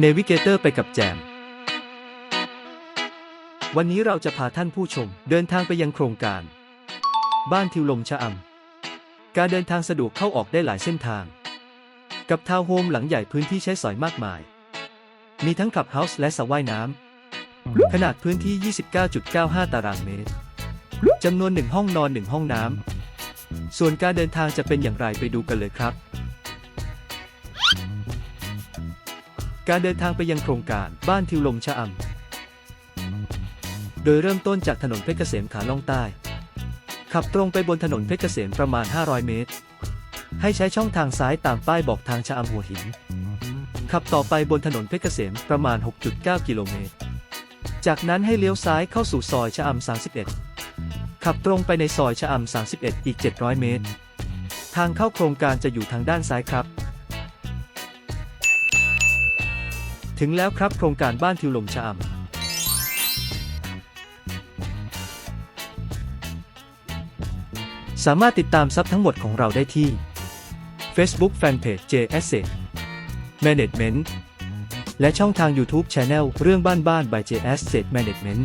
เนวิเกเตอร์ไปกับแจม วันนี้เราจะพาท่านผู้ชมเดินทางไปยังโครงการ บ้านทิวลมชะอำ การเดินทางสะดวกเข้าออกได้หลายเส้นทาง กับทาวน์โฮมหลังใหญ่พื้นที่ใช้สอยมากมาย มีทั้งคลับเฮาส์และสระว่ายน้ำ ขนาดพื้นที่ 29.95 ตารางเมตร จำนวนหนึ่งห้องนอนหนึ่งห้องน้ำ ส่วนการเดินทางจะเป็นอย่างไรไปดูกันเลยครับ การเดินทางไปยังโครงการบ้านทิวลมชะอำโดยเริ่มต้นจากถนนเพชรเกษมขาล่องใต้ ขับตรงไปบนถนนเพชรเกษมประมาณ 500 เมตร ให้ใช้ช่องทางซ้ายตามป้ายบอกทางชะอำหัวหิน ขับต่อไปบนถนนเพชรเกษมประมาณ 6.9 กิโลเมตร จากนั้นให้เลี้ยวซ้ายเข้าสู่ซอยชะอำ31 ขับตรงไปในซอยชะอำ31 อีก 700 เมตร ทางเข้าโครงการจะอยู่ทางด้านซ้ายครับ ถึงแล้วครับโครงการบ้านทิวลมชะอำสามารถติดตามซับทั้งหมดของเราได้ที่ Facebook Fanpage J Asset Management และช่องทาง YouTube Channel เรื่องบ้านบ้าน by J Asset Management